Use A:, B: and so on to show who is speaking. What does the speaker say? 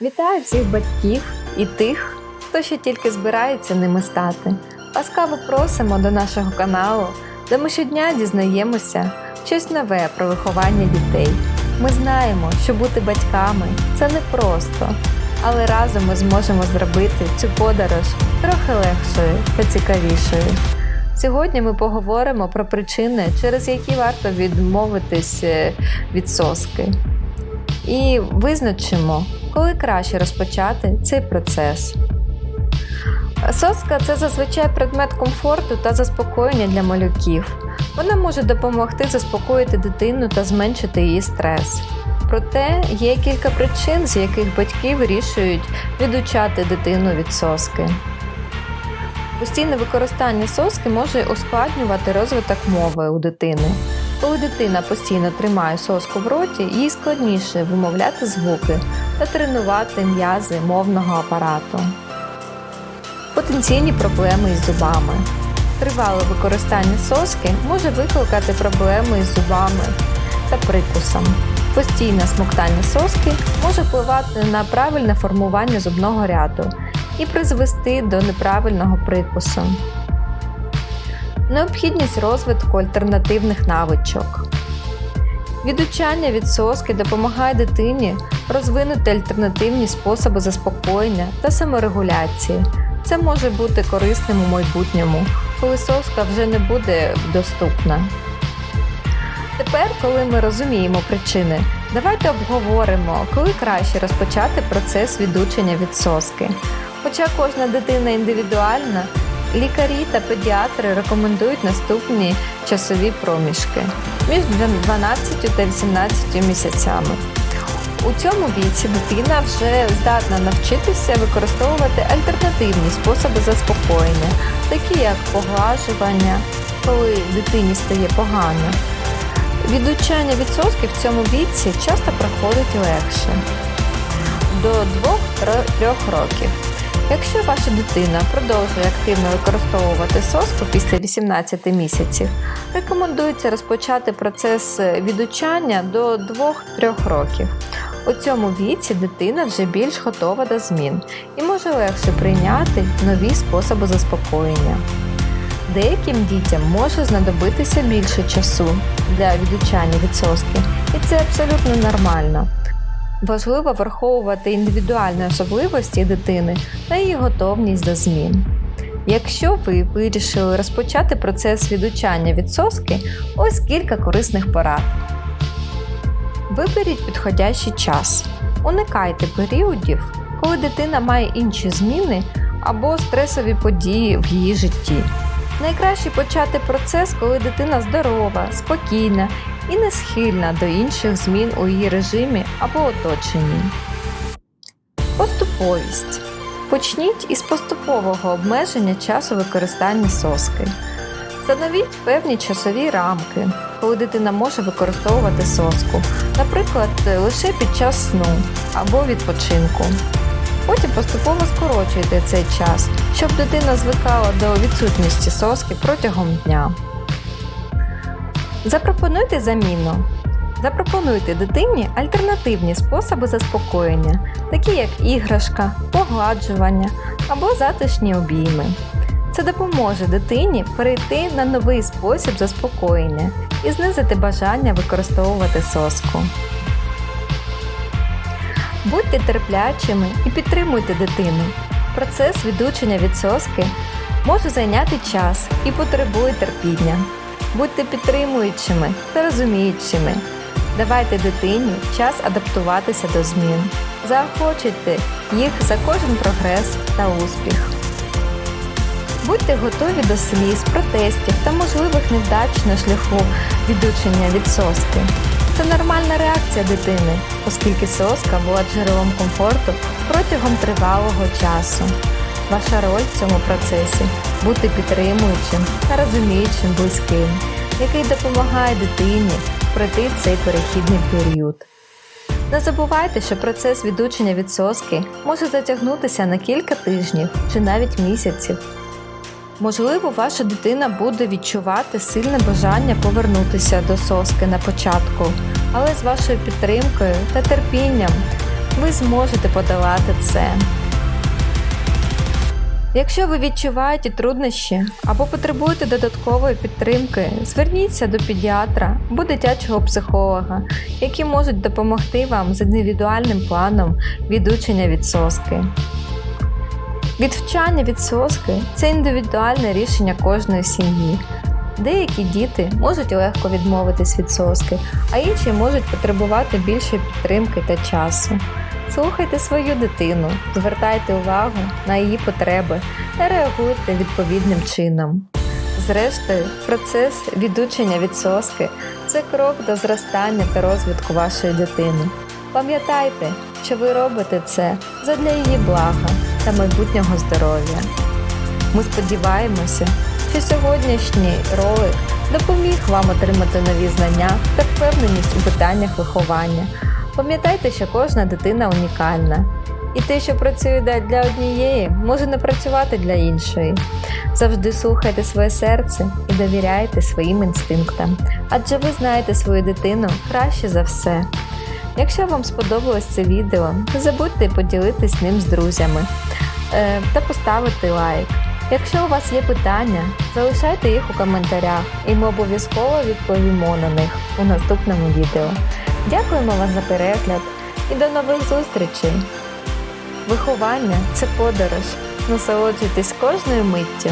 A: Вітаю всіх батьків і тих, хто ще тільки збирається ними стати. Ласкаво просимо до нашого каналу, де ми щодня дізнаємося щось нове про виховання дітей. Ми знаємо, що бути батьками це непросто, але разом ми зможемо зробити цю подорож трохи легшою та цікавішою. Сьогодні ми поговоримо про причини, через які варто відмовитись е, від соски. І визначимо, коли краще розпочати цей процес. Соска це зазвичай предмет комфорту та заспокоєння для малюків. Вона може допомогти заспокоїти дитину та зменшити її стрес. Проте є кілька причин, з яких батьки вирішують відучати дитину від соски. Постійне використання соски може ускладнювати розвиток мови у дитини. Коли дитина постійно тримає соску в роті, їй складніше вимовляти звуки та тренувати м'язи мовного апарату. Потенційні проблеми із зубами. Тривале використання соски може викликати проблеми із зубами та прикусом. Постійне смоктання соски може впливати на правильне формування зубного ряду і призвести до неправильного прикусу. Необхідність розвитку альтернативних навичок. Відучання від соски допомагає дитині розвинути альтернативні способи заспокоєння та саморегуляції. Це може бути корисним у майбутньому, коли соска вже не буде доступна. Тепер, коли ми розуміємо причини, давайте обговоримо, коли краще розпочати процес відучення від соски. Хоча кожна дитина індивідуальна, лікарі та педіатри рекомендують наступні часові проміжки між 12 та 18 місяцями. У цьому віці дитина вже здатна навчитися використовувати альтернативні способи заспокоєння, такі як поглажування, коли дитині стає погано. Відучання від соски в цьому віці часто проходить легше до 2-3 років. Якщо ваша дитина продовжує активно використовувати соску після 18 місяців, рекомендується розпочати процес відучання до 2-3 років. У цьому віці дитина вже більш готова до змін і може легше прийняти нові способи заспокоєння. Деяким дітям може знадобитися більше часу для відучання від соски, і це абсолютно нормально. Важливо враховувати індивідуальні особливості дитини та її готовність до змін. Якщо ви вирішили розпочати процес відучання від соски, ось кілька корисних порад. Виберіть підходящий час. Уникайте періодів, коли дитина має інші зміни або стресові події в її житті. Найкраще почати процес, коли дитина здорова, спокійна і не схильна до інших змін у її режимі або оточенні. Поступовість. Почніть із поступового обмеження часу використання соски. Встановіть певні часові рамки, коли дитина може використовувати соску, наприклад, лише під час сну або відпочинку. Потім поступово скорочуйте цей час, щоб дитина звикала до відсутності соски протягом дня. Запропонуйте заміну. Запропонуйте дитині альтернативні способи заспокоєння, такі як іграшка, погладжування або затишні обійми. Це допоможе дитині перейти на новий спосіб заспокоєння і знизити бажання використовувати соску. Будьте терплячими і підтримуйте дитину. Процес відучення від соски може зайняти час і потребує терпіння. Будьте підтримуючими та розуміючими. Давайте дитині час адаптуватися до змін. Заохочуйте їх за кожен прогрес та успіх. Будьте готові до сліз, протестів та можливих невдач на шляху відучення від соски. Це нормальна реакція дитини, оскільки соска була джерелом комфорту протягом тривалого часу. Ваша роль в цьому процесі бути підтримуючим та розуміючим близьким, який допомагає дитині пройти цей перехідний період. Не забувайте, що процес відучення від соски може затягнутися на кілька тижнів чи навіть місяців. Можливо, ваша дитина буде відчувати сильне бажання повернутися до соски на початку, але з вашою підтримкою та терпінням ви зможете подолати це. Якщо ви відчуваєте труднощі або потребуєте додаткової підтримки, зверніться до педіатра або дитячого психолога, які можуть допомогти вам з індивідуальним планом відучення від соски. Відвчання від соски це індивідуальне рішення кожної сім'ї. Деякі діти можуть легко відмовитись від соски, а інші можуть потребувати більшої підтримки та часу. Слухайте свою дитину, звертайте увагу на її потреби та реагуйте відповідним чином. Зрештою, процес відучення від соски це крок до зростання та розвитку вашої дитини. Пам'ятайте, що ви робите це задля її блага та майбутнього здоров'я. Ми сподіваємося, що сьогоднішній ролик допоміг вам отримати нові знання та впевненість у питаннях виховання. Пам'ятайте, що кожна дитина унікальна, і те, що працює для однієї, може не працювати для іншої. Завжди слухайте своє серце і довіряйте своїм інстинктам, адже ви знаєте свою дитину краще за все. Якщо вам сподобалось це відео, не забудьте поділитись ним з друзями е, та поставити лайк. Якщо у вас є питання, залишайте їх у коментарях, і ми обов'язково відповімо на них у наступному відео. Дякуємо вам за перегляд і до нових зустрічей! Виховання це подорож. Насолоджуйтесь кожною миттю.